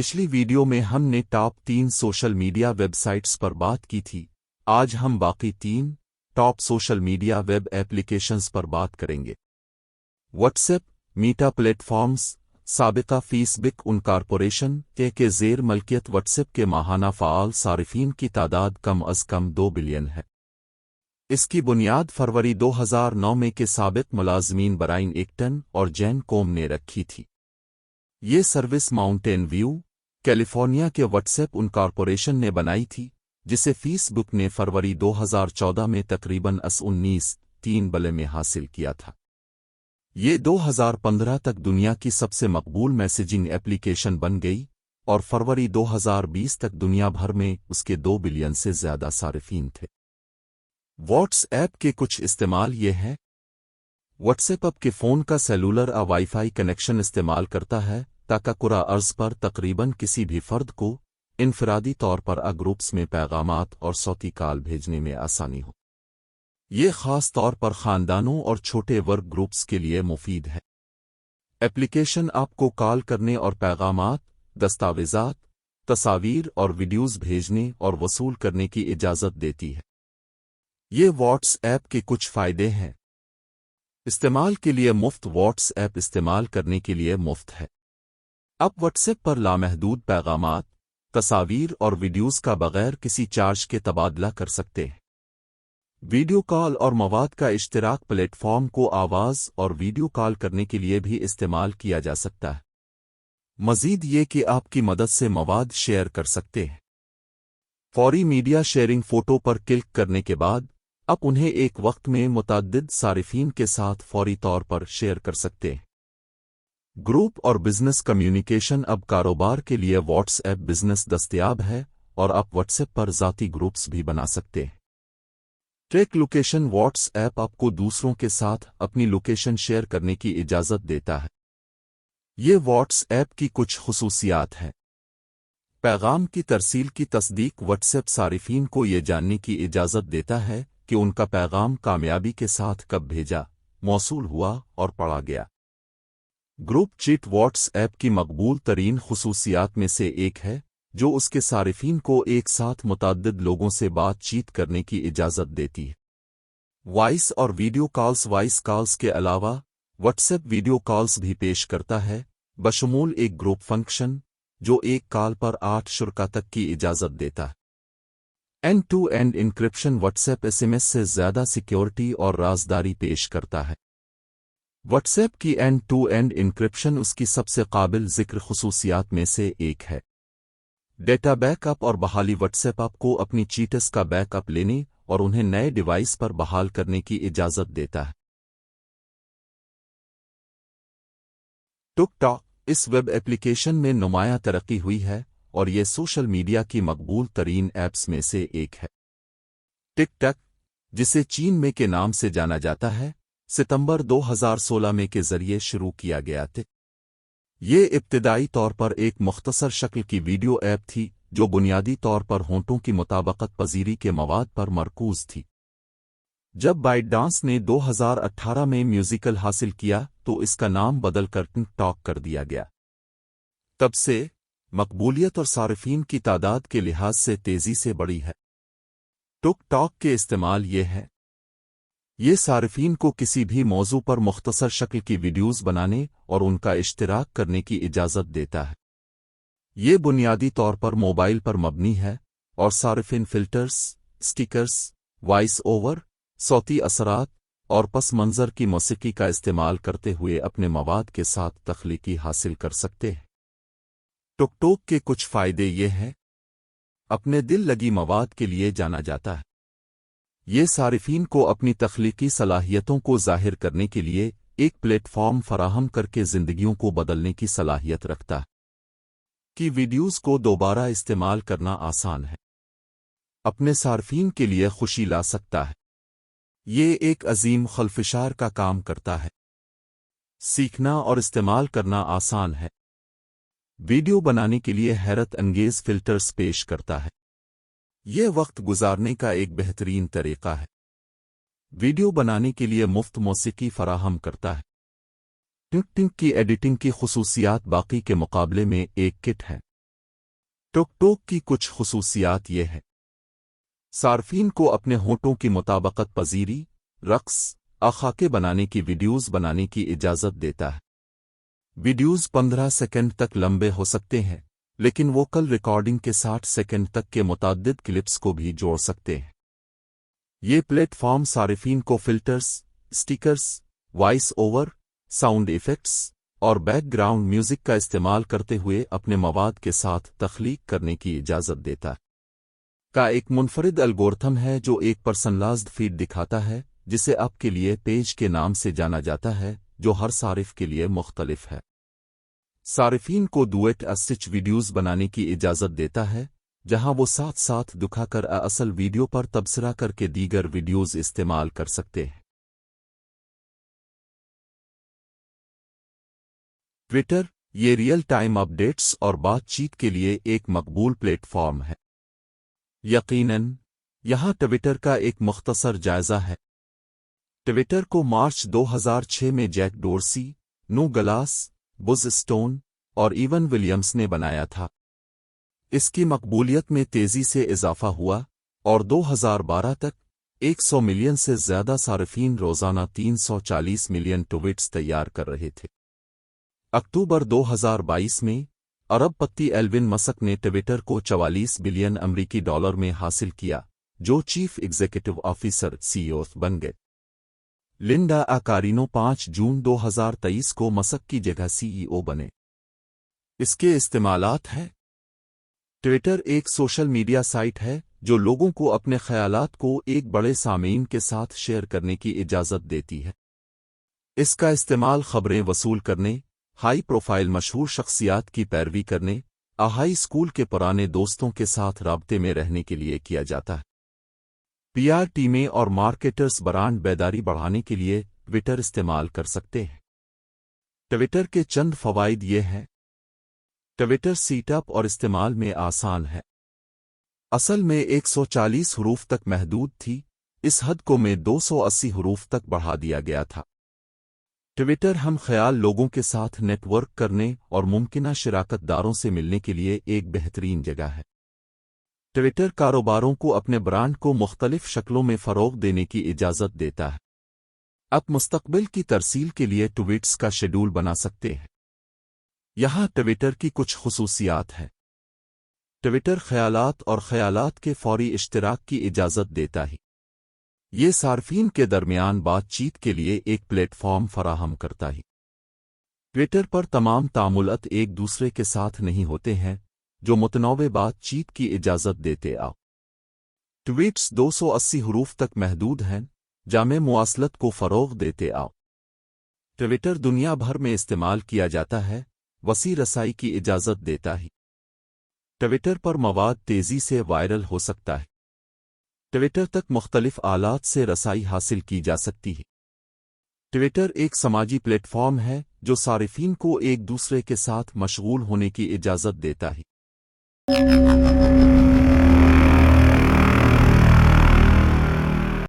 पिछली वीडियो में हमने टॉप तीन सोशल मीडिया वेबसाइट्स पर बात की थी। आज हम बाकी तीन top social media web applications पर बात करेंगे। व्हाट्सएप मीटा प्लेटफॉर्म्स सबका फीसबिक उन कारपोरेशन के के जेर मलकियत व्हाट्सएप के माहाना फ़ाल सारिफीन की तादाद कम अज कम दो बिलियन है। इसकी बुनियाद फरवरी 2009 में के सबक मुलाजमीन बराइन एक्टन और जैन कोम ने रखी थी। ये सर्विस माउंटेन व्यू कैलिफ़ोर्निया के व्हाट्सएप उन कॉरपोरेशन ने बनाई थी, जिसे फेसबुक ने फरवरी 2014 में तकरीबन अस उन्नीस, तीन बले में हासिल किया था। ये 2015 तक दुनिया की सबसे मकबूल मैसेजिंग एप्लीकेशन बन गई, और फरवरी 2020 तक दुनिया भर में उसके दो बिलियन से ज़्यादा सार्फिन थे। व्हाट्सएप के कुछ इस्तेमाल ये हैं। व्हाट्सएप के फ़ोन का सेलुलर आ वाईफाई कनेक्शन इस्तेमाल करता है ताकि कुरा अर्ज़ पर तकरीबन किसी भी फर्द को इनफरादी तौर पर आ ग्रुप्स में पैगामात और सौती काल भेजने में आसानी हो। ये ख़ास तौर पर ख़ानदानों और छोटे वर्क ग्रुप्स के लिए मुफीद है। एप्लीकेशन आपको कॉल करने और पैगामात, दस्तावेज़ात तस्वीर और वीडियोज़ भेजने और वसूल करने की इजाज़त देती है। ये व्हाट्सएप के कुछ फ़ायदे हैं। इस्तेमाल के लिए मुफ़्त व्हाट्सएप इस्तेमाल करने के लिए मुफ़्त है। अब व्हाट्सएप पर लामहदूद पैगाम तस्वीर और वीडियोस का बगैर किसी चार्ज के तबादला कर सकते हैं। वीडियो कॉल और मवाद का इश्तराक प्लेटफॉर्म को आवाज़ और वीडियो कॉल करने के लिए भी इस्तेमाल किया जा सकता है। मजीद ये कि आपकी मदद से मवाद शेयर कर सकते हैं। फौरी मीडिया शेयरिंग फ़ोटो पर क्लिक करने के बाद, आप उन्हें एक वक्त में मुतद सारिफीन के साथ फौरी तौर पर शेयर कर सकते हैं। ग्रुप और बिज़नेस कम्युनिकेशन अब कारोबार के लिए व्हाट्सएप बिज़नेस दस्तियाब है और आप व्हाट्सएप पर ज़ाती ग्रुप्स भी बना सकते हैं। ट्रैक लोकेशन व्हाट्सएप आपको दूसरों के साथ अपनी लोकेशन शेयर करने की इजाज़त देता है। ये व्हाट्सएप की कुछ खसूसियात हैं। पैगाम की तरसील की तस्दीक व्हाट्सएप सारिफीन को ये जानने की इजाज़त देता है कि उनका पैगाम कामयाबी के साथ कब भेजा मौसू हुआ और पढ़ा गया। ग्रुप चिट व्हाट्सएप की मकबूल तरीन खसूसियात में से एक है, जो उसके सारिफीन को एक साथ मुतद लोगों से बातचीत करने की इजाज़त देती है। वॉइस और वीडियो कॉल्स वॉइस कॉल्स के अलावा, व्हाट्सएप वीडियो कॉल्स भी पेश करता है, बशमूल एक ग्रुप फ़ंक्शन, जो एक कॉल पर आठ शुरा तक की इजाज़त देता है। End to end encryption WhatsApp SMS से ज़्यादा सिक्योरिटी और राजदारी पेश करता है। व्हाट्सएप की एंड टू एंड इंक्रिप्शन उसकी सबसे काबिल ज़िक्र खसूसियात में से एक है। डेटा बैकअप और बहाली व्हाट्सएप आपको अपनी चीटस का बैकअप लेने और उन्हें नए डिवाइस पर बहाल करने की इजाज़त देता है। टुकटॉक इस वेब एप्लीकेशन में नुमाया तरक्की हुई है और ये सोशल मीडिया की मकबूल तरीन ऐप्स में से एक है। टिकटक जिसे चीन में के नाम से जाना जाता है सितंबर 2016 में के ज़रिए शुरू किया गया थे। ये इब्तदाई तौर पर एक मुख्तसर शक्ल की वीडियो ऐप थी, जो बुनियादी तौर पर होंटों की मुताबकत पजीरी के मवाद पर मरकूज थी। जब बाइट डांस ने 2018 में म्यूजिकल हासिल किया तो इसका नाम बदलकर टॉक कर दिया गया। तब से, मकबूलियत और सार्फिन की तादाद के लिहाज से तेज़ी से बढ़ी है। टुक टॉक के इस्तेमाल ये है। ये सार्फिन को किसी भी मौजू पर मुख्तसर शक्ल की वीडियोज़ बनाने और उनका इश्तराक करने की इजाज़त देता है। ये बुनियादी तौर पर मोबाइल पर मबनी है और सार्फिन फिल्टर्स, स्टिकर्स, वॉइस ओवर, सौती असरात और पस मंज़र की मौसीकी का इस्तेमाल करते हुए अपने मवाद के साथ तख्लीकी हासिल कर सकते हैं। टुकटोक के कुछ फ़ायदे ये हैं। अपने दिल लगी मवाद के लिए जाना जाता है। ये सारिफीन को अपनी तख्लीकी सलाहियतों को ज़ाहिर करने के लिए एक प्लेटफॉर्म फराहम करके जिंदगियों को बदलने की सलाहियत रखता है। कि वीडियोस को दोबारा इस्तेमाल करना आसान है। अपने सार्फिन के लिए खुशी ला सकता है। ये एक अजीम खलफिशार का काम करता है। सीखना और इस्तेमाल करना आसान है। वीडियो बनाने के लिए हैरत अंगेज फिल्टर्स पेश करता है। यह वक्त गुजारने का एक बेहतरीन तरीका है। वीडियो बनाने के लिए मुफ़्त मौसीकी फराहम करता है। टिक टिक की एडिटिंग की खसूसियात बाकी के मुकाबले में एक किट है। टोक की कुछ खसूसियात ये है। सार्फिन को अपने होठों की मुताबकत पजीरी, रक्स, अखाके बनाने की वीडियोस बनाने की इजाज़त देता है। वीडियोस 15 सेकंड तक लंबे हो सकते हैं। लेकिन वोकल रिकॉर्डिंग के 60 सेकंड तक के मुतादिद क्लिप्स को भी जोड़ सकते हैं। ये प्लेटफॉर्म सार्फिन को filters stickers voice over sound effects और बैकग्राउंड म्यूज़िक का इस्तेमाल करते हुए अपने मवाद के साथ तख्लीक करने की इजाज़त देता है। का एक मुनफरद अलगोरथम है जो एक पर्सनलाज्ड फ़ीड दिखाता है, जिसे आपके लिए पेज के नाम से जाना जाता है, जो हर सारिफ के लिए मुख्तलिफ़ है। सारिफीन को दुएट अस्टिच वीडियोस बनाने की इजाज़त देता है, जहाँ वो साथ साथ दुखाकर असल वीडियो पर तबसरा करके दीगर वीडियोस इस्तेमाल कर सकते हैं। ट्विटर ये रियल टाइम अपडेट्स और बातचीत के लिए एक मकबूल प्लेटफॉर्म है। यकीनन, यहाँ ट्विटर का एक मुख्तसर जायजा है। ट्विटर को मार्च 2006 में Jack Dorsey, Noah Glass Biz Stone और इवन विलियम्स ने बनाया था। इसकी मकबूलियत में तेज़ी से इजाफा हुआ और 2012 तक 100 मिलियन से ज़्यादा सार्फिन रोज़ाना 340 मिलियन ट्वीट्स तैयार कर रहे थे। अक्टूबर 2022 में अरबपति एल्विन मसक ने ट्विटर को 44 बिलियन अमरीकी डॉलर में हासिल किया, जो चीफ एग्जीक्यूटिव ऑफिसर, सीईओ बन गए। लिंडा आकारिनो 5 जून 2023 को मसक की जगह सीईओ बने। इसके इस्तेमालात हैं। ट्विटर एक सोशल मीडिया साइट है, जो लोगों को अपने ख्यालात को एक बड़े सामीन के साथ शेयर करने की इजाज़त देती है। इसका इस्तेमाल खबरें वसूल करने, हाई प्रोफ़ाइल मशहूर शख्सियात की पैरवी करने हाई स्कूल के पुराने दोस्तों के साथ रबते में रहने के लिए किया जाता है। पीआर टीमें और मार्केटर्स ब्रांड बेदारी बढ़ाने के लिए ट्विटर इस्तेमाल कर सकते हैं। ट्विटर के चंद फवाइद ये हैं। ट्विटर सीटअप और इस्तेमाल में आसान है। असल में 140 हरूफ तक महदूद थी। इस हद को में 280 हरूफ तक बढ़ा दिया गया था। ट्विटर हम ख्याल लोगों के साथ नेटवर्क करने और मुमकिन शिराकतदारों से मिलने के लिए एक बेहतरीन जगह है। ट्विटर कारोबारों को अपने ब्रांड को मुख्तलिफ़ शक्लों में फ़रोग देने की इजाज़त देता है। आप मुस्तबिल की तरसील के लिए ट्वीट्स का शेड्यूल बना सकते हैं। यहाँ ट्विटर की कुछ खसूसियात हैं। ट्विटर ख्यालात और ख्यालात के फौरी इश्तराक की इजाज़त देता है। ये सार्फिन के दरमियान बातचीत के लिए एक प्लेटफॉर्म फराहम करता है। ट्विटर पर तमाम तामुलत एक दूसरे के साथ नहीं होते हैं जो मुतनवे बातचीत की इजाज़त देते आओ ट्वीट्स 280 हरूफ तक महदूद हैं, जामे मुआसलत को फ़रोग देते आओ ट्विटर दुनिया भर में इस्तेमाल किया जाता है, वसी रसाई की इजाज़त देता है। ट्विटर पर मवाद तेज़ी से वायरल हो सकता है। ट्विटर तक मुख्तलिफ़ आलात से रसाई हासिल की जा सकती है। ट्विटर एक समाजी प्लेटफॉर्म है, जो सार्फिन को एक दूसरे के साथ मशगूल होने की इजाज़त देता है। Thank you.